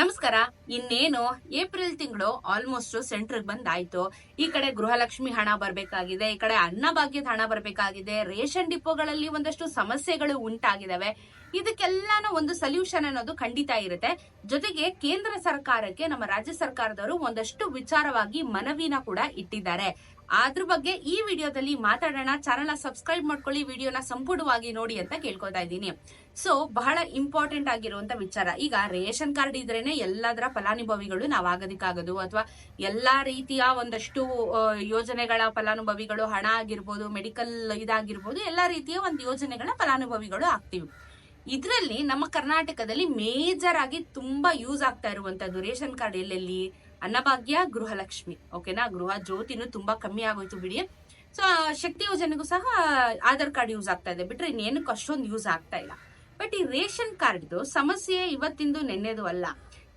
ನಮಸ್ಕಾರ. ಇನ್ನೇನು, ಏಪ್ರಿಲ್ ತಿಂಗಳು ಆಲ್ಮೋಸ್ಟ್ ಸೆಂಟ್ರಿಗೆ ಬಂದಾಯ್ತು. ಈ ಕಡೆ ಗೃಹಲಕ್ಷ್ಮಿ ಹಣ ಬರಬೇಕಾಗಿದೆ, ಈ ಕಡೆ ಅನ್ನಭಾಗ್ಯದ ಹಣ ಬರಬೇಕಾಗಿದೆ. ರೇಷನ್ ಡಿಪೋಗಳಲ್ಲಿ ಒಂದಷ್ಟು ಸಮಸ್ಯೆಗಳು ಉಂಟಾಗಿದಾವೆ. ಇದಕ್ಕೆಲ್ಲಾನು ಒಂದು ಸೊಲ್ಯೂಷನ್ ಅನ್ನೋದು ಖಂಡಿತ ಇರುತ್ತೆ. ಜೊತೆಗೆ ಕೇಂದ್ರ ಸರ್ಕಾರಕ್ಕೆ ನಮ್ಮ ರಾಜ್ಯ ಸರ್ಕಾರದವರು ಒಂದಷ್ಟು ವಿಚಾರವಾಗಿ ಮನವಿನ ಕೂಡ ಇಟ್ಟಿದ್ದಾರೆ. ಅದ್ರ ಬಗ್ಗೆ ಈ ವಿಡಿಯೋದಲ್ಲಿ ಮಾತಾಡೋಣ. ಚಾನಲ್ ಸಬ್ಸ್ಕ್ರೈಬ್ ಮಾಡ್ಕೊಳ್ಳಿ. ವಿಡಿಯೋನ ಸಂಪೂರ್ಣವಾಗಿ ನೋಡಿ ಅಂತ ಕೇಳ್ಕೊತಾ ಇದ್ದೀನಿ. ಸೊ ಬಹಳ ಇಂಪಾರ್ಟೆಂಟ್ ಆಗಿರುವಂತ ವಿಚಾರ. ಈಗ ರೇಷನ್ ಕಾರ್ಡ್ ಇದ್ರೇನೆ ಎಲ್ಲದರ ಫಲಾನುಭವಿಗಳು ನಾವು ಆಗೋದಿಕ್ಕಾಗೋದು ಅಥವಾ ಎಲ್ಲಾ ರೀತಿಯ ಒಂದಷ್ಟು ಯೋಜನೆಗಳ ಫಲಾನುಭವಿಗಳು ಹಣ ಆಗಿರ್ಬೋದು ಮೆಡಿಕಲ್ ಇದಾಗಿರ್ಬೋದು, ಎಲ್ಲಾ ರೀತಿಯ ಒಂದು ಯೋಜನೆಗಳ ಫಲಾನುಭವಿಗಳು ಆಗ್ತೀವಿ. ಇದರಲ್ಲಿ ನಮ್ಮ ಕರ್ನಾಟಕದಲ್ಲಿ ಮೇಜರ್ ಆಗಿ ತುಂಬಾ ಯೂಸ್ ಆಗ್ತಾ ಇರುವಂತದ್ದು ರೇಷನ್ ಕಾರ್ಡ್ ಎಲ್ಲೆಲ್ಲಿ? ಅನ್ನಭಾಗ್ಯ, ಗೃಹಲಕ್ಷ್ಮಿ. ಓಕೆನಾ ಗೃಹ ಜ್ಯೋತಿನೂ ತುಂಬಾ ಕಮ್ಮಿ ಆಗೋಯ್ತು ಬಿಡಿ. ಸೊ ಶಕ್ತಿ ಯೋಜನೆಗೂ ಸಹ ಆಧಾರ್ ಕಾರ್ಡ್ ಯೂಸ್ ಆಗ್ತಾ ಇದೆ. ಬಿಟ್ರೆ ಇನ್ನೇನಕ್ಕೂ ಅಷ್ಟೊಂದು ಯೂಸ್ ಆಗ್ತಾ ಇಲ್ಲ. ಬಟ್ ಈ ರೇಷನ್ ಕಾರ್ಡ್ದು ಸಮಸ್ಯೆ ಇವತ್ತಿಂದು ನೆನ್ನೆದು ಅಲ್ಲ.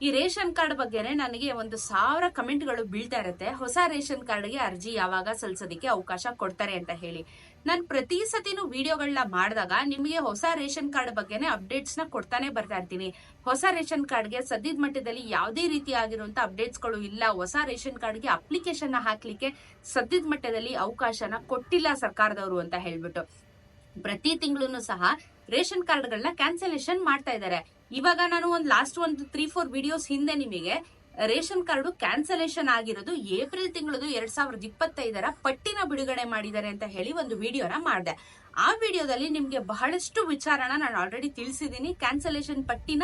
ಈ ರೇಷನ್ ಕಾರ್ಡ್ ಬಗ್ಗೆನೆ ನನಗೆ ಒಂದು ಸಾವಿರ ಕಮೆಂಟ್ಗಳು ಬೀಳ್ತಾ ಇರುತ್ತೆ. ಹೊಸ ರೇಷನ್ ಕಾರ್ಡ್ಗೆ ಅರ್ಜಿ ಯಾವಾಗ ಸಲ್ಲಿಸೋದಕ್ಕೆ ಅವಕಾಶ ಕೊಡ್ತಾರೆ ಅಂತ ಹೇಳಿ. ನಾನು ಪ್ರತಿ ಸತಿನೂ ವಿಡಿಯೋಗಳನ್ನ ಮಾಡಿದಾಗ ನಿಮಗೆ ಹೊಸ ರೇಷನ್ ಕಾರ್ಡ್ ಬಗ್ಗೆನೇ ಅಪ್ಡೇಟ್ಸ್ನ ಕೊಡ್ತಾನೆ ಬರ್ತಾ ಇರ್ತೀನಿ. ಹೊಸ ರೇಷನ್ ಕಾರ್ಡ್ಗೆ ಸದ್ಯದ ಮಟ್ಟದಲ್ಲಿ ಯಾವುದೇ ರೀತಿ ಆಗಿರುವಂತ ಅಪ್ಡೇಟ್ಸ್ಗಳು ಇಲ್ಲ. ಹೊಸ ರೇಷನ್ ಕಾರ್ಡ್ಗೆ ಅಪ್ಲಿಕೇಶನ್ ಹಾಕ್ಲಿಕ್ಕೆ ಸದ್ಯದ ಮಟ್ಟದಲ್ಲಿ ಅವಕಾಶನ ಕೊಟ್ಟಿಲ್ಲ ಸರ್ಕಾರದವರು ಅಂತ ಹೇಳ್ಬಿಟ್ಟು. ಪ್ರತಿ ತಿಂಗಳು ಸಹ ರೇಷನ್ ಕಾರ್ಡ್ಗಳನ್ನ ಕ್ಯಾನ್ಸಲೇಷನ್ ಮಾಡ್ತಾ ಇದ್ದಾರೆ ಇವಾಗ ನಾನು ಒಂದು ಲಾಸ್ಟ್ ಒಂದು ತ್ರೀ ಫೋರ್ ವಿಡಿಯೋಸ್ ಹಿಂದೆ ನಿಮಗೆ ರೇಷನ್ ಕಾರ್ಡು ಕ್ಯಾನ್ಸಲೇಷನ್ ಆಗಿರೋದು ಏಪ್ರಿಲ್ ತಿಂಗಳದು ಎರಡ್ ಸಾವಿರದ ಇಪ್ಪತ್ತೈದರ ಪಟ್ಟಿನ ಬಿಡುಗಡೆ ಮಾಡಿದ್ದಾರೆ ಅಂತ ಹೇಳಿ ಒಂದು ವಿಡಿಯೋನ ಮಾಡಿದೆ. ಆ ವಿಡಿಯೋದಲ್ಲಿ ನಿಮ್ಗೆ ಬಹಳಷ್ಟು ವಿಚಾರನ ನಾನು ಆಲ್ರೆಡಿ ತಿಳಿಸಿದ್ದೀನಿ. ಕ್ಯಾನ್ಸಲೇಷನ್ ಪಟ್ಟಿನ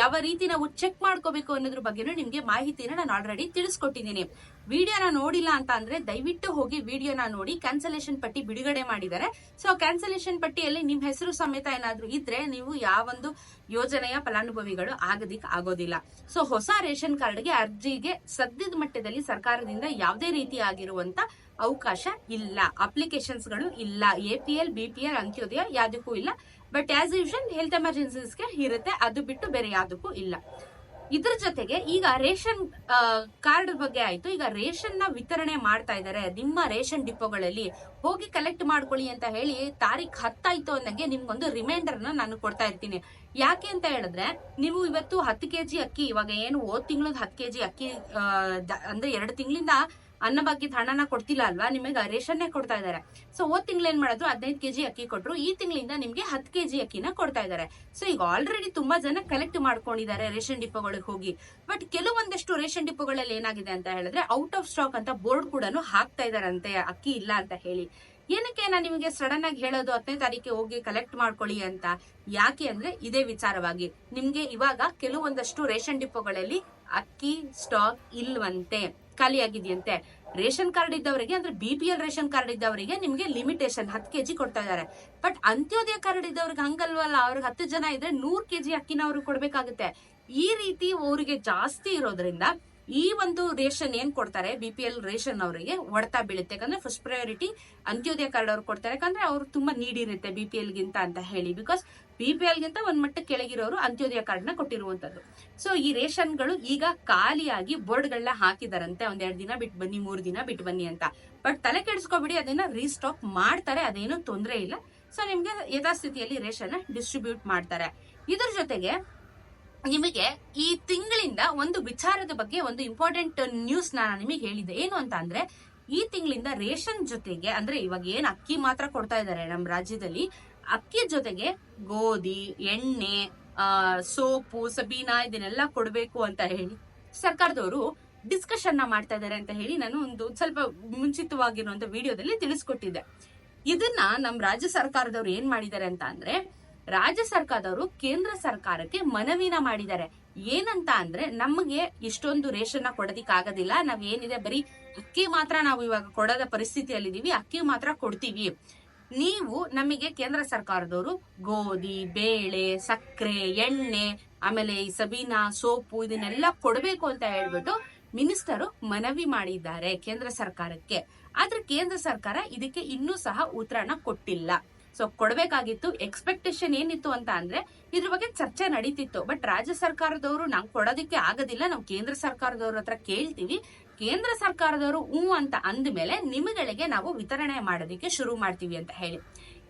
ಯಾವ ರೀತಿ ನಾವು ಚೆಕ್ ಮಾಡ್ಕೋಬೇಕು ಅನ್ನೋದ್ರ ಬಗ್ಗೆನೂ ನಿಮ್ಗೆ ಮಾಹಿತಿನ ನಾನು ಆಲ್ರೆಡಿ ತಿಳಿಸ್ಕೊಟ್ಟಿದ್ದೀನಿ. ವಿಡಿಯೋನ ನೋಡಿಲ್ಲ ಅಂತ ಅಂದ್ರೆ ದಯವಿಟ್ಟು ಹೋಗಿ ವಿಡಿಯೋನ ನೋಡಿ ಕ್ಯಾನ್ಸಲೇಷನ್ ಪಟ್ಟಿ ಬಿಡುಗಡೆ ಮಾಡಿದ್ದಾರೆ ಸೊ ಕ್ಯಾನ್ಸಲೇಷನ್ ಪಟ್ಟಿಯಲ್ಲಿ ನಿಮ್ ಹೆಸರು ಸಮೇತ ಏನಾದ್ರೂ ಇದ್ರೆ ನೀವು ಯಾವೊಂದು ಯೋಜನೆಯ ಫಲಾನುಭವಿಗಳು ಆಗದಿಕ್ ಆಗೋದಿಲ್ಲ. ಸೊ ಹೊಸ ರೇಷನ್ ಕಾರ್ಡ್ಗೆ ಅರ್ಜಿಗೆ ಸದ್ಯದ ಮಟ್ಟದಲ್ಲಿ ಸರ್ಕಾರದಿಂದ ಯಾವುದೇ ರೀತಿ ಆಗಿರುವಂತ ಅವಕಾಶ ಇಲ್ಲ. ಅಪ್ಲಿಕೇಶನ್ಸ್ಗಳು ಇಲ್ಲ. A P L, B P L, Antyodaya ಯಾವುದಕ್ಕೂ ಇಲ್ಲ. ಬಟ್ ಆಸ್ ಯೂಶಲ್ ಹೆಲ್ತ್ ಎಮರ್ಜೆನ್ಸೀಸ್ಗೆ ಇರುತ್ತೆ. ಅದು ಬಿಟ್ಟು ಬೇರೆ ಯಾವುದಕ್ಕೂ ಇಲ್ಲ. ಇದ್ರ ಜೊತೆಗೆ ಈಗ ರೇಷನ್ ಕಾರ್ಡ್ ಬಗ್ಗೆ ಆಯ್ತು. ಈಗ ರೇಷನ್ನ ವಿತರಣೆ ಮಾಡ್ತಾ ಇದ್ದಾರೆ ನಿಮ್ಮ ರೇಷನ್ ಡಿಪೋಗಳಲ್ಲಿ ಹೋಗಿ ಕಲೆಕ್ಟ್ ಮಾಡ್ಕೊಳ್ಳಿ ಅಂತ ಹೇಳಿ ತಾರೀಖ್ ಹತ್ತಾಯ್ತು ಅನ್ನಂಗೆ ನಿಮ್ಗೊಂದು ರಿಮೈಂಡರ್ನ ನಾನು ಕೊಡ್ತಾ ಇರ್ತೀನಿ. ಯಾಕೆ ಅಂತ ಹೇಳಿದ್ರೆ, ನೀವು ಇವತ್ತು ಹತ್ತು ಕೆಜಿ ಅಕ್ಕಿ, ಇವಾಗ ಏನು ಹೋದ್ ತಿಂಗಳದ ಹತ್ತು ಕೆಜಿ ಅಕ್ಕಿ ಅಂದ್ರೆ ಎರಡು ತಿಂಗಳಿಂದ ಅನ್ನಭಾಗ್ಯದ ಹಣನ ಕೊಡ್ತಿಲ್ಲ ಅಲ್ವಾ? ನಿಮಗೆ ರೇಷನ್ನೇ ಕೊಡ್ತಾ ಇದ್ದಾರೆ. ಸೊ ಹೋದ್ ತಿಂಗಳು ಏನ್ ಮಾಡಿದ್ರು ಹದಿನೈದು ಕೆಜಿ ಅಕ್ಕಿ ಕೊಟ್ರು. ಈ ತಿಂಗಳಿಂದ ನಿಮ್ಗೆ ಹತ್ತು ಕೆಜಿ ಅಕ್ಕಿನ ಕೊಡ್ತಾ ಇದ್ದಾರೆ. ಸೊ ಈಗ ಆಲ್ರೆಡಿ ತುಂಬಾ ಜನ ಕಲೆಕ್ಟ್ ಮಾಡ್ಕೊಂಡಿದ್ದಾರೆ ರೇಷನ್ ಡಿಪೋಗಳಿಗೆ ಹೋಗಿ. ಬಟ್ ಕೆಲವೊಂದಷ್ಟು ರೇಷನ್ ಡಿಪೋಗಳಲ್ಲಿ ಏನಾಗಿದೆ ಅಂತ ಹೇಳಿದ್ರೆ ಔಟ್ ಆಫ್ ಸ್ಟಾಕ್ ಅಂತ ಬೋರ್ಡ್ ಕೂಡ ಹಾಕ್ತಾ ಇದಾರಂತೆ ಅಕ್ಕಿ ಇಲ್ಲ ಅಂತ ಹೇಳಿ. ಏನಕ್ಕೆ ನಾನು ನಿಮಗೆ ಸಡನ್ ಆಗಿ ಹೇಳೋದು, ಹತ್ತನೇ ತಾರೀಕಿಗೆ ಹೋಗಿ ಕಲೆಕ್ಟ್ ಮಾಡ್ಕೊಳ್ಳಿ ಅಂತ? ಯಾಕೆ ಅಂದ್ರೆ ಇದೇ ವಿಚಾರವಾಗಿ. ನಿಮ್ಗೆ ಇವಾಗ ಕೆಲವೊಂದಷ್ಟು ರೇಷನ್ ಡಿಪೋಗಳಲ್ಲಿ ಅಕ್ಕಿ ಸ್ಟಾಕ್ ಇಲ್ವಂತೆ. ಖಾಲಿಯಾಗಿದೆಯಂತೆ. ರೇಷನ್ ಕಾರ್ಡ್ ಇದ್ದವರಿಗೆ ಅಂದ್ರೆ B P L ration card ಇದ್ದವರಿಗೆ ನಿಮಗೆ ಲಿಮಿಟೇಷನ್ ಹತ್ತು ಕೆಜಿ ಕೊಡ್ತಾ ಇದ್ದಾರೆ. ಬಟ್ ಅಂತ್ಯೋದಯ ಕಾರ್ಡ್ ಇದ್ದವ್ರಿಗೆ ಹಂಗಲ್ವಲ್ಲ, ಅವ್ರಿಗೆ ಹತ್ತು ಜನ ಇದ್ರೆ ನೂರ್ ಕೆಜಿ ಅಕ್ಕಿನ ಅವ್ರಿಗೆ ಕೊಡ್ಬೇಕಾಗುತ್ತೆ. ಈ ರೀತಿ ಅವರಿಗೆ ಜಾಸ್ತಿ ಇರೋದ್ರಿಂದ ಈ ಒಂದು ರೇಷನ್ ಏನ್ ಕೊಡ್ತಾರೆ? ಬಿ ಪಿ ಎಲ್ ರೇಷನ್ ಅವರಿಗೆ ಹೊಡ್ತಾ ಬೀಳುತ್ತೆ. ಯಾಕಂದ್ರೆ ಫಸ್ಟ್ ಪ್ರಯಾರಿಟಿ ಅಂತ್ಯೋದಯ ಕಾರ್ಡ್ ಅವ್ರು ಕೊಡ್ತಾರೆ. ಯಾಕಂದ್ರೆ ಅವ್ರು ತುಂಬಾ ನೀಡಿರುತ್ತೆ ಬಿ ಪಿ ಎಲ್ ಗಿಂತ ಅಂತ ಹೇಳಿ. ಬಿಕಾಸ್ ಬಿ ಪಿ ಎಲ್ ಗಿಂತ ಒಂದ್ ಮಟ್ಟ ಕೆಳಗಿರೋರು ಅಂತ್ಯೋದಯ ಕಾರ್ಡ್ನ ಕೊಟ್ಟಿರುವಂತದ್ದು. ಸೊ ಈ ರೇಷನ್ಗಳು ಈಗ ಖಾಲಿಯಾಗಿ ಬೋರ್ಡ್ಗಳನ್ನ ಹಾಕಿದಾರಂತೆ. ಒಂದೆರಡು ದಿನ ಬಿಟ್ಟು ಬನ್ನಿ, ಮೂರು ದಿನ ಬಿಟ್ಟು ಬನ್ನಿ ಅಂತ. ಬಟ್ ತಲೆ ಕೆಡಿಸ್ಕೊಬಿಡಿ, ಅದನ್ನ ರೀಸ್ಟಾಕ್ ಮಾಡ್ತಾರೆ, ಅದೇನು ತೊಂದರೆ ಇಲ್ಲ. ಸೊ ನಿಮ್ಗೆ ಯಥಾಸ್ಥಿತಿಯಲ್ಲಿ ರೇಷನ್ ಡಿಸ್ಟ್ರಿಬ್ಯೂಟ್ ಮಾಡ್ತಾರೆ. ಇದ್ರ ಜೊತೆಗೆ ನಿಮಗೆ ಈ ತಿಂಗಳಿಂದ ಒಂದು ವಿಚಾರದ ಬಗ್ಗೆ ಒಂದು ಇಂಪಾರ್ಟೆಂಟ್ ನ್ಯೂಸ್ ನಾನು ನಿಮಗೆ ಹೇಳಿದೆ. ಏನು ಅಂತ ಅಂದ್ರೆ, ಈ ತಿಂಗಳಿಂದ ರೇಷನ್ ಜೊತೆಗೆ, ಅಂದ್ರೆ ಇವಾಗ ಏನ್ ಅಕ್ಕಿ ಮಾತ್ರ ಕೊಡ್ತಾ ಇದ್ದಾರೆ ನಮ್ಮ ರಾಜ್ಯದಲ್ಲಿ ಅಕ್ಕಿ ಜೊತೆಗೆ ಗೋಧಿ, ಎಣ್ಣೆ ಸೋಪು, ಸಬೀನಾ ಇದನ್ನೆಲ್ಲ ಕೊಡಬೇಕು ಅಂತ ಹೇಳಿ ಸರ್ಕಾರದವರು ಡಿಸ್ಕಷನ್ನ ಮಾಡ್ತಾ ಇದ್ದಾರೆ ಅಂತ ಹೇಳಿ ನಾನು ಒಂದು ಸ್ವಲ್ಪ ಮುಂಚಿತವಾಗಿರುವಂತ ವಿಡಿಯೋದಲ್ಲಿ ತಿಳಿಸ್ಕೊಟ್ಟಿದ್ದೆ. ಇದನ್ನ ನಮ್ಮ ರಾಜ್ಯ ಸರ್ಕಾರದವ್ರು ಏನ್ ಮಾಡಿದ್ದಾರೆ ಅಂತ ಅಂದ್ರೆ, ರಾಜ್ಯ ಸರ್ಕಾರದವರು ಕೇಂದ್ರ ಸರ್ಕಾರಕ್ಕೆ ಮನವಿನ ಮಾಡಿದ್ದಾರೆ. ಏನಂತ ಅಂದ್ರೆ, ನಮಗೆ ಇಷ್ಟೊಂದು ರೇಷನ್ ಕೊಡೋದಿಕ್ ಆಗೋದಿಲ್ಲ ನಾವ್ ಏನಿದೆ, ಬರೀ ಅಕ್ಕಿ ಮಾತ್ರ ನಾವು ಇವಾಗ ಕೊಡದ ಪರಿಸ್ಥಿತಿಯಲ್ಲಿದ್ದೀವಿ, ಅಕ್ಕಿ ಮಾತ್ರ ಕೊಡ್ತೀವಿ. ನೀವು ನಮಗೆ ಕೇಂದ್ರ ಸರ್ಕಾರದವರು ಗೋಧಿ, ಬೇಳೆ, ಸಕ್ಕರೆ, ಎಣ್ಣೆ, ಆಮೇಲೆ ಈ ಸಬೀನಾ, ಸೋಪು ಇದನ್ನೆಲ್ಲ ಕೊಡಬೇಕು ಅಂತ ಹೇಳ್ಬಿಟ್ಟು ಮಿನಿಸ್ಟರು ಮನವಿ ಮಾಡಿದ್ದಾರೆ ಕೇಂದ್ರ ಸರ್ಕಾರಕ್ಕೆ. ಆದ್ರೆ ಕೇಂದ್ರ ಸರ್ಕಾರ ಇದಕ್ಕೆ ಇನ್ನೂ ಸಹ ಉತ್ತರನ ಕೊಟ್ಟಿಲ್ಲ. ಸೊ ಕೊಡಬೇಕಾಗಿತ್ತು ಎಕ್ಸ್ಪೆಕ್ಟೇಷನ್ ಏನಿತ್ತು ಅಂತ ಅಂದ್ರೆ ಇದ್ರ ಬಗ್ಗೆ ಚರ್ಚೆ ನಡೀತಿತ್ತು. ಬಟ್ ರಾಜ್ಯ ಸರ್ಕಾರದವರು ನಾವು ಕೊಡೋದಕ್ಕೆ ಆಗೋದಿಲ್ಲ. ನಾವು ಕೇಂದ್ರ ಸರ್ಕಾರದವ್ರ ಹತ್ರ ಕೇಳ್ತೀವಿ. ಕೇಂದ್ರ ಸರ್ಕಾರದವರು ಹ್ಞೂ ಅಂತ ಅಂದ ಮೇಲೆ ನಿಮಗಳಿಗೆ ನಾವು ವಿತರಣೆ ಮಾಡೋದಕ್ಕೆ ಶುರು ಮಾಡ್ತೀವಿ ಅಂತ ಹೇಳಿ.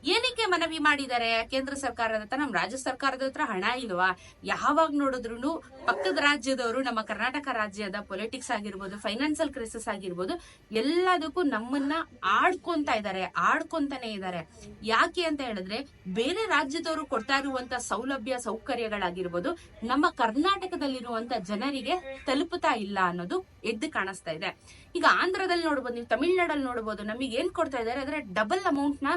ಏನಕ್ಕೆ ಮನವಿ ಮಾಡಿದ್ದಾರೆ ಕೇಂದ್ರ ಸರ್ಕಾರದ ಹತ್ರ, ನಮ್ಮ ರಾಜ್ಯ ಸರ್ಕಾರದ ಹತ್ರ ಹಣ ಇಲ್ವಾ? ಯಾವಾಗ ನೋಡಿದ್ರು ಪಕ್ಕದ ರಾಜ್ಯದವರು, ನಮ್ಮ ಕರ್ನಾಟಕ ರಾಜ್ಯದ ಪೊಲಿಟಿಕ್ಸ್ ಆಗಿರ್ಬೋದು ಫೈನಾನ್ಸಿಯಲ್ ಕ್ರೈಸಿಸ್ ಆಗಿರ್ಬೋದು, ಎಲ್ಲದಕ್ಕೂ ನಮ್ಮನ್ನ ಆಡ್ಕೊಂತ ಇದ್ದಾರೆ ಆಡ್ಕೊಂತಾನೆ ಇದ್ದಾರೆ. ಯಾಕೆ ಅಂತ ಹೇಳಿದ್ರೆ, ಬೇರೆ ರಾಜ್ಯದವರು ಕೊಡ್ತಾ ಇರುವಂತ ಸೌಲಭ್ಯ, ಸೌಕರ್ಯಗಳಾಗಿರ್ಬೋದು, ನಮ್ಮ ಕರ್ನಾಟಕದಲ್ಲಿರುವಂತ ಜನರಿಗೆ ತಲುಪುತ್ತಾ ಇಲ್ಲ ಅನ್ನೋದು ಎದ್ದು ಕಾಣಿಸ್ತಾ ಇದೆ. ಈಗ ಆಂಧ್ರದಲ್ಲಿ ನೋಡ್ಬೋದು, ನೀವು ತಮಿಳ್ನಾಡಲ್ಲಿ ನೋಡ್ಬೋದು ನಮಗೆ ಏನ್ ಕೊಡ್ತಾ ಇದ್ದಾರೆ, ಅಂದ್ರೆ ಡಬಲ್ ಅಮೌಂಟ್ನ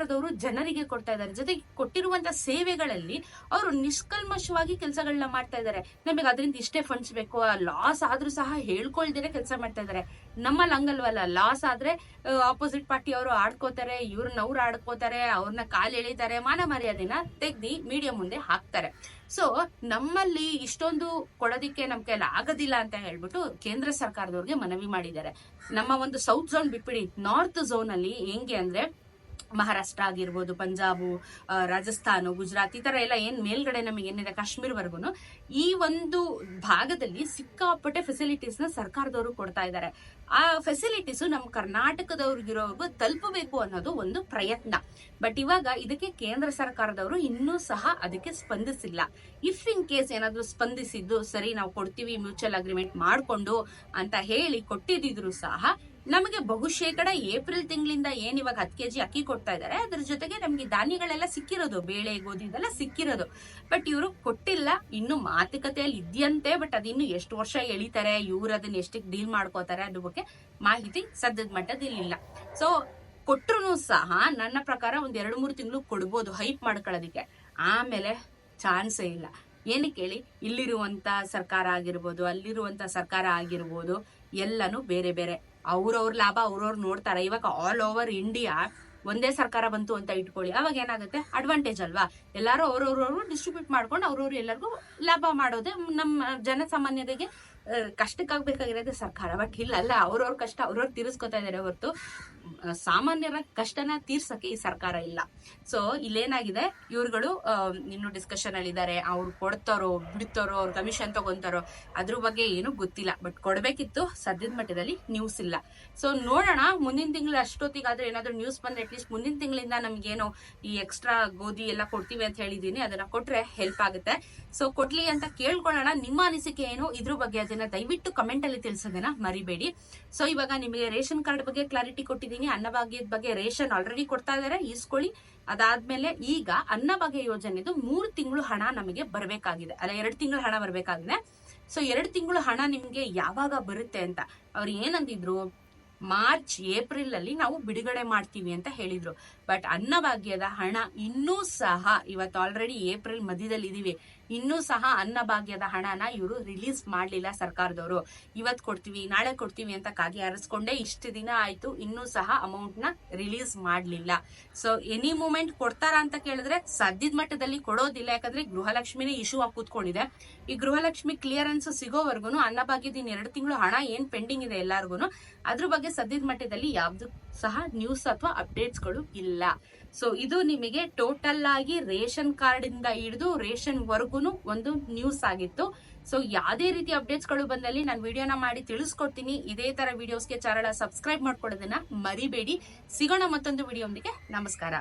ಸರ್ಕಾರದವರು ಜನರಿಗೆ ಕೊಡ್ತಾ ಇದ್ದಾರೆ. ಜೊತೆಗೆ ಕೊಟ್ಟಿರುವಂತ ಸೇವೆಗಳಲ್ಲಿ ಅವರು ನಿಷ್ಕಲ್ಮಶವಾಗಿ ಕೆಲಸಗಳನ್ನ ಮಾಡ್ತಾ ಇದ್ದಾರೆ. ನಮಗೆ ಅದರಿಂದ ಇಷ್ಟೇ ಫಂಡ್ಸ್ ಬೇಕು. ಲಾಸ್ ಆದ್ರೂ ಸಹ ಹೇಳ್ಕೊಳ್ದೇನೆ ಕೆಲಸ ಮಾಡ್ತಾ ಇದ್ದಾರೆ. ನಮ್ಮಲ್ಲಿ ಹಂಗಲ್ವಲ್ಲ ಲಾಸ್ ಆದ್ರೆ ಆಪೋಸಿಟ್ ಪಾರ್ಟಿ ಅವರು ಆಡ್ಕೋತಾರೆ ಇವ್ರನ್ನ ಅವ್ರು ಆಡ್ಕೋತಾರೆ ಅವ್ರನ್ನ ಕಾಲು ಎಳಿತಾರೆ, ಮಾನ ಮರ್ಯಾದೆನ ತೆಗ್ದಿ ಮೀಡಿಯಾ ಮುಂದೆ ಹಾಕ್ತಾರೆ. ಸೊ ನಮ್ಮಲ್ಲಿ ಇಷ್ಟೊಂದು ಕೊಡೋದಿಕ್ಕೆ ನಮ್ ಕೈಲಿ ಆಗೋದಿಲ್ಲ ಅಂತ ಹೇಳ್ಬಿಟ್ಟು ಕೇಂದ್ರ ಸರ್ಕಾರದವ್ರಿಗೆ ಮನವಿ ಮಾಡಿದ್ದಾರೆ. ನಮ್ಮ ಒಂದು ಸೌತ್ ಝೋನ್ ಬಿಟ್ಬಿಡಿ. ನಾರ್ತ್ ಝೋನ್ ಅಲ್ಲಿ ಹೆಂಗೆ ಅಂದ್ರೆ ಮಹಾರಾಷ್ಟ್ರ ಆಗಿರ್ಬೋದು, ಪಂಜಾಬು ರಾಜಸ್ಥಾನ, ಗುಜರಾತ್, ಈ ತರ ಎಲ್ಲ ಏನ್ ಮೇಲ್ಗಡೆ ನಮಗೆ ಏನಿದೆ ಕಾಶ್ಮೀರ್ವರೆಗೂ ಈ ಒಂದು ಭಾಗದಲ್ಲಿ ಸಿಕ್ಕಾಪಟ್ಟೆ ಫೆಸಿಲಿಟೀಸ್ನ ಸರ್ಕಾರದವರು ಕೊಡ್ತಾ ಇದ್ದಾರೆ ಆ ಫೆಸಿಲಿಟೀಸ್ ನಮ್ಮ ಕರ್ನಾಟಕದವ್ರಿಗಿರೋರ್ಗು ತಲುಪಬೇಕು ಅನ್ನೋದು ಒಂದು ಪ್ರಯತ್ನ. ಬಟ್ ಇವಾಗ ಇದಕ್ಕೆ ಕೇಂದ್ರ ಸರ್ಕಾರದವರು ಇನ್ನೂ ಸಹ ಅದಕ್ಕೆ ಸ್ಪಂದಿಸಿಲ್ಲ. ಇಫ್ ಇನ್ ಕೇಸ್ ಏನಾದರೂ ಸ್ಪಂದಿಸಿದ್ದು, ಸರಿ ನಾವು ಕೊಡ್ತೀವಿ ಮ್ಯೂಚುವಲ್ ಅಗ್ರಿಮೆಂಟ್ ಮಾಡಿಕೊಂಡು ಅಂತ ಹೇಳಿ ಕೊಟ್ಟಿದ್ರು ಸಹ ನಮಗೆ ಬಹುಶೇಕಡ ಏಪ್ರಿಲ್ ತಿಂಗಳಿಂದ ಏನ್ ಇವಾಗ ಹತ್ತು ಕೆಜಿ ಅಕ್ಕಿ ಕೊಡ್ತಾ ಇದ್ದಾರೆ ಅದ್ರ ಜೊತೆಗೆ ನಮ್ಗೆ ಧಾನ್ಯಗಳೆಲ್ಲ ಸಿಕ್ಕಿರೋದು, ಬೇಳೆ, ಗೋಧಿ ಇದೆಲ್ಲ ಸಿಕ್ಕಿರೋದು. ಬಟ್ ಇವರು ಕೊಟ್ಟಿಲ್ಲ, ಇನ್ನು ಮಾತುಕತೆಯಲ್ಲಿ ಇದೆಯಂತೆ ಬಟ್ ಅದಿನ್ನು ಎಷ್ಟು ವರ್ಷ ಎಳಿತಾರೆ, ಇವ್ರು ಅದನ್ನ ಎಷ್ಟಕ್ಕೆ ಡೀಲ್ ಮಾಡ್ಕೋತಾರೆ ಅದ್ರ ಬಗ್ಗೆ ಮಾಹಿತಿ ಸದ್ಯದ ಮಟ್ಟದಲ್ಲಿ ಇಲ್ಲ. ಸೊ ಕೊಟ್ರು ಸಹ ನನ್ನ ಪ್ರಕಾರ ಒಂದ್ ಎರಡು ಮೂರು ತಿಂಗಳು ಕೊಡ್ಬೋದು ಹೈಪ್ ಮಾಡ್ಕೊಳ್ಳೋದಿಕ್ಕೆ. ಆಮೇಲೆ ಚಾನ್ಸೇ ಇಲ್ಲ. ಏನಕ್ಕೆ ಹೇಳಿ ಇಲ್ಲಿರುವಂತ ಸರ್ಕಾರ ಆಗಿರ್ಬೋದು, ಅಲ್ಲಿರುವಂತ ಸರ್ಕಾರ ಆಗಿರ್ಬೋದು, ಎಲ್ಲಾನು ಬೇರೆ ಬೇರೆ. ಅವ್ರವ್ರ ಲಾಭ ಅವ್ರವ್ರು ನೋಡ್ತಾರೆ. ಇವಾಗ ಆಲ್ ಓವರ್ ಇಂಡಿಯಾ ಒಂದೇ ಸರ್ಕಾರ ಬಂತು ಅಂತ ಇಟ್ಕೊಳ್ಳಿ. ಅವಾಗ ಏನಾಗುತ್ತೆ? ಅಡ್ವಾಂಟೇಜ್ ಅಲ್ವಾ? ಎಲ್ಲರೂ ಅವ್ರವ್ರವ್ರು ಡಿಸ್ಟ್ರಿಬ್ಯೂಟ್ ಮಾಡ್ಕೊಂಡು ಅವ್ರವ್ರು ಎಲ್ಲರಿಗೂ ಲಾಭ ಮಾಡೋದೇ ನಮ್ಮ ಜನಸಾಮಾನ್ಯರಿಗೆ ಕಷ್ಟಕ್ಕಾಗ್ಬೇಕಾಗಿರೋದೇ ಸರ್ಕಾರ. ಬಟ್ ಇಲ್ಲ, ಅಲ್ಲ, ಅವ್ರವ್ರ ಕಷ್ಟ ಅವ್ರವ್ರು ತೀರಿಸ್ಕೊತಾ ಇದಾರೆ ಹೊರತು. ಸಾಮಾನ್ಯರ ಕಷ್ಟನ ತೀರ್ಸಕ್ಕೆ ಈ ಸರ್ಕಾರ ಇಲ್ಲ. ಸೊ ಇಲ್ಲೇನಾಗಿದೆ? ಇವ್ರುಗಳು ಇನ್ನು ಡಿಸ್ಕಷನ್ ಅಲ್ಲಿ ಇದಾರೆ ಅವ್ರು ಕೊಡ್ತಾರೋ, ಬಿಡ್ತಾರೋ, ಅವ್ರು ಕಮಿಷನ್ ತಗೊಂತಾರೋ, ಅದ್ರ ಬಗ್ಗೆ ಏನು ಗೊತ್ತಿಲ್ಲ. ಬಟ್ ಕೊಡ್ಬೇಕಿತ್ತು, ಸದ್ಯದ ಮಟ್ಟದಲ್ಲಿ ನ್ಯೂಸ್ ಇಲ್ಲ. ಸೊ ನೋಡೋಣ, ಮುಂದಿನ ತಿಂಗಳು ಅಷ್ಟೊತ್ತಿಗಾದ್ರೆ ಏನಾದ್ರು ನ್ಯೂಸ್ ಬಂದ್ರೆ ಅಟ್ಲೀಸ್ಟ್ ಮುಂದಿನ ತಿಂಗಳಿಂದ ನಮ್ಗೇನು ಈ ಎಕ್ಸ್ಟ್ರಾ ಗೋಧಿ ಎಲ್ಲ ಕೊಡ್ತೀವಿ ಅಂತ ಹೇಳಿದೀನಿ ಅದನ್ನ ಕೊಟ್ರೆ ಹೆಲ್ಪ್ ಆಗುತ್ತೆ. ಸೊ ಕೊಡ್ಲಿ ಅಂತ ಕೇಳ್ಕೊಳ್ಳೋಣ. ನಿಮ್ಮ ಅನಿಸಿಕೆ ಏನು? ಇದ್ರ ಬಗ್ಗೆ ಅದನ್ನ ದಯವಿಟ್ಟು ಕಮೆಂಟ್ ಅಲ್ಲಿ ತಿಳಿಸೋದನ್ನ ಮರಿಬೇಡಿ. ಸೊ ಇವಾಗ ನಿಮಗೆ ರೇಷನ್ ಕಾರ್ಡ್ ಬಗ್ಗೆ ಕ್ಲಾರಿಟಿ ಕೊಟ್ಟಿದ್ದೀನಿ. ಅನ್ನಭಾಗ್ಯದ ಬಗ್ಗೆ ರೇಷನ್ ಆಲ್ರೆಡಿ ಕೊಡ್ತಾ ಇದಾರೆ. ಈಸ್ಕೊಳ್ಳಿ. ಅದಾದ್ಮೇಲೆ ಈಗ ಅನ್ನಭಾಗ್ಯ ಯೋಜನೆದು ಮೂರು ತಿಂಗಳು ಹಣ ನಮಗೆ ಬರಬೇಕಾಗಿದೆ. ಅಲ್ಲ, ಎರಡು ತಿಂಗಳು ಹಣ ಬರಬೇಕಾಗಿದೆ. ಸೊ ಎರಡು ತಿಂಗಳು ಹಣ ನಿಮಗೆ ಯಾವಾಗ ಬರುತ್ತೆ ಅಂತ ಅವ್ರು ಏನಂದಿದ್ರು, ಮಾರ್ಚ್, ಏಪ್ರಿಲ್ ಅಲ್ಲಿ ನಾವು ಬಿಡುಗಡೆ ಮಾಡ್ತೀವಿ ಅಂತ ಹೇಳಿದ್ರು. ಬಟ್ ಅನ್ನಭಾಗ್ಯದ ಹಣ ಇನ್ನೂ ಸಹ ಇವತ್ತು ಆಲ್ರೆಡಿ ಏಪ್ರಿಲ್ ಮಧ್ಯದಲ್ಲಿ ಇದೀವಿ ಇನ್ನೂ ಸಹ ಅನ್ನಭಾಗ್ಯದ ಹಣನ ಇವರು ರಿಲೀಸ್ ಮಾಡಲಿಲ್ಲ ಸರ್ಕಾರದವರು. ಇವತ್ತು ಕೊಡ್ತೀವಿ, ನಾಳೆ ಕೊಡ್ತೀವಿ ಅಂತ ಕಾಗೆ ಅರಿಸ್ಕೊಂಡೆ ಇಷ್ಟು ದಿನ ಆಯಿತು, ಇನ್ನೂ ಸಹ ಅಮೌಂಟ್ನ ರಿಲೀಸ್ ಮಾಡಲಿಲ್ಲ. ಸೊ ಎನಿ ಮೂಮೆಂಟ್ ಕೊಡ್ತಾರ ಅಂತ ಕೇಳಿದ್ರೆ ಸದ್ಯದ ಮಟ್ಟದಲ್ಲಿ ಕೊಡೋದಿಲ್ಲ. ಯಾಕಂದ್ರೆ ಗೃಹಲಕ್ಷ್ಮಿನೇ ಇಶ್ಯೂ ಆಗಿ ಕೂತ್ಕೊಂಡಿದೆ. ಈ ಗೃಹಲಕ್ಷ್ಮಿ ಕ್ಲಿಯರೆನ್ಸ್ ಸಿಗೋವರೆಗೂ ಅನ್ನಭಾಗ್ಯದ ಇನ್ ಎರಡು ತಿಂಗಳು ಹಣ ಏನು ಪೆಂಡಿಂಗ್ ಇದೆ ಎಲ್ಲಾರ್ಗು ಅದ್ರ ಬಗ್ಗೆ ಸದ್ಯದ ಮಟ್ಟದಲ್ಲಿ ಯಾವ್ದು ಸಹ ನ್ಯೂಸ್ ಅಥವಾ ಅಪ್ಡೇಟ್ಸ್ಗಳು ಇಲ್ಲ. ಸೊ ಇದು ನಿಮಗೆ ಟೋಟಲ್ ಆಗಿ ರೇಷನ್ ಕಾರ್ಡ್ ಇಂದ ಹಿಡಿದು ರೇಷನ್ ವರ್ಗುನು ಒಂದು ನ್ಯೂಸ್ ಆಗಿತ್ತು. ಸೊ ಯಾವುದೇ ರೀತಿ ಅಪ್ಡೇಟ್ಸ್ಗಳು ಬಂದಲ್ಲಿ ನಾನು ವಿಡಿಯೋನ ಮಾಡಿ ತಿಳಿಸ್ಕೊಡ್ತೀನಿ. ಇದೇ ತರ ವಿಡಿಯೋಸ್ಗೆ ಚಾನಲ್ ಸಬ್ಸ್ಕ್ರೈಬ್ ಮಾಡ್ಕೊಳ್ಳೋದನ್ನ ಮರಿಬೇಡಿ. ಸಿಗೋಣ ಮತ್ತೊಂದು ವಿಡಿಯೋ ನಮಸ್ಕಾರ.